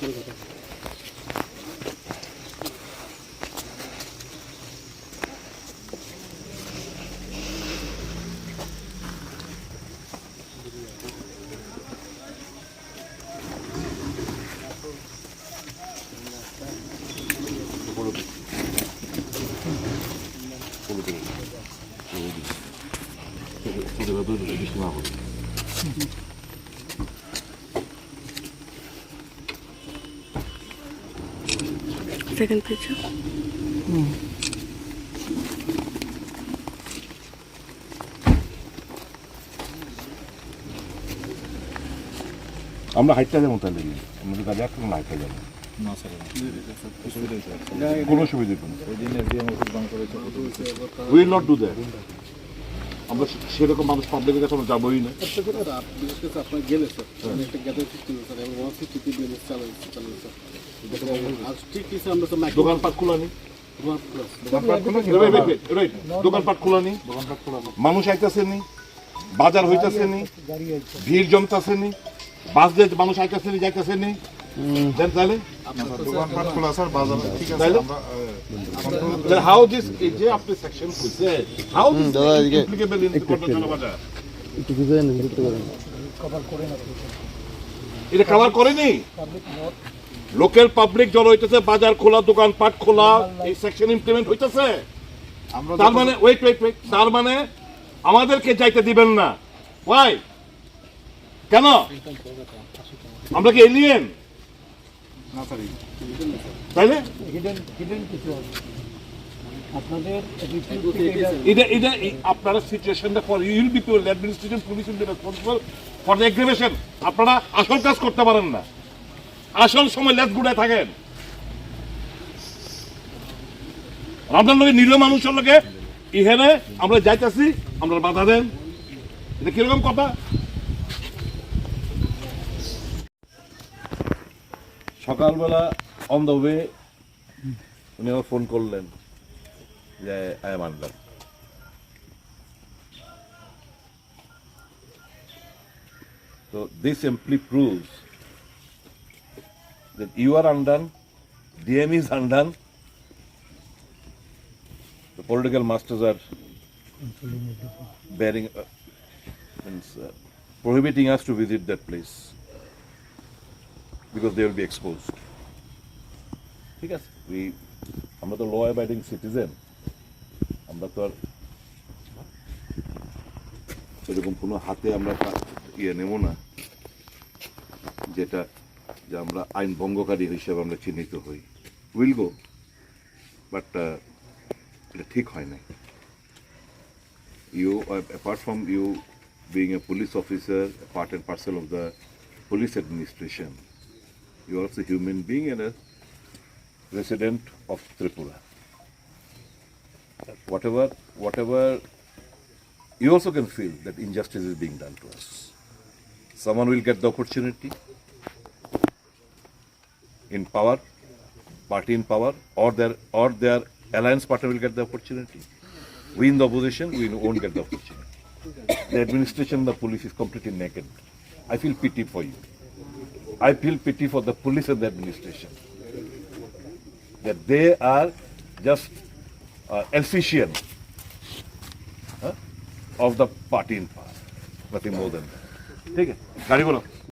これがどれだけできてなかった。Second picture. আমরা হাইটটা যাব তাহলে। আমরা তো কাজে একটা হাইটটা যাব না স্যার অসুবিধা হয়েছে। কোনো সুবিধা কত উইল নট ডু দ্যাট আমরা সেরকম মানুষ পাবলিকের কাছে আমরা যাবোই না। বিশেষ করে আপনার গেলে স্যার আমি একটা গ্যাদার সিস্টেম স্যার এবং ওয়ান সিক্সটি থ্রি বিএলএস চালাই চালাই স্যার আর ঠিক আছে আমরা তো মাইক্রো দোকানপাট খোলা নেই। দোকানপাট খোলা নেই? মানুষ আইতাছে নি বাজার হইতাছে নি ভিড় জমতাছে নি বাস দিয়ে মানুষ আইতাছে নি যাইতাছে নি দেন তাহলে? দোকানপাট খোলা স্যার বাজার ঠিক আছে তাহলে? আমরা হাউ দিস এই যে আপনি সেকশন খুলছে how this applicable in control bazaar? এটা কভার করেনি? লোকাল পাবলিক জড় হইতেছে বাজার খোলা দোকানপাট খোলা এই সেকশন ইমপ্লিমেন্ট হইতেছে? তার মানে ওয়েট ওয়েট ওয়েট তার মানে আমাদেরকে যাইতে দিবেন না। ওয়াই কেন? আমরা কি এলিয়েন তাইলে? হিডেন হিডেন কিছু আছে। আপনাদের এটা এটা আপনারা সিচুয়েশনটা for you'll be people administration police will be responsible for the aggravation আপনারা আসল কাজ করতে পারেন না। আসল সময় লেট গুড়ায় থাকেন। আপনার লোকে নিরীহ মানুষের লোকে ইহেনে আমরা যাইতাছি আমরা বাধা দেন। এটা কীরকম কথা? সকালবেলা অন দ্য ওয়ে উনি আমার ফোন করলেন যে I am under So this simply proves that you are undone, DM is undone, the political masters are bearing, uh, means, uh, prohibiting us to visit that place because they will be exposed. ঠিক আছে। We আমরা তো ল abiding citizen আমরা তো আর সেরকম কোনো হাতে আমরা ইয়ে নেব না যেটা যে আমরা আইন ভঙ্গকারী হিসেবে আমরা চিহ্নিত হই। উইল গো বাট এটা ঠিক হয় না you apart from you being a police officer part and parcel of the police You're also a human being and a resident of Tripura. Whatever, whatever, you also can feel that injustice is being done to us. Someone will get the opportunity in power, party in power, or their or their alliance partner will get the opportunity. We in the opposition, we won't get the opportunity. The administration, the police is completely naked. I feel pity for you. I feel pity for the police and the administration that they are just uh, official huh, of the party in power, nothing more than that. ठीक है गाड़ी बोलो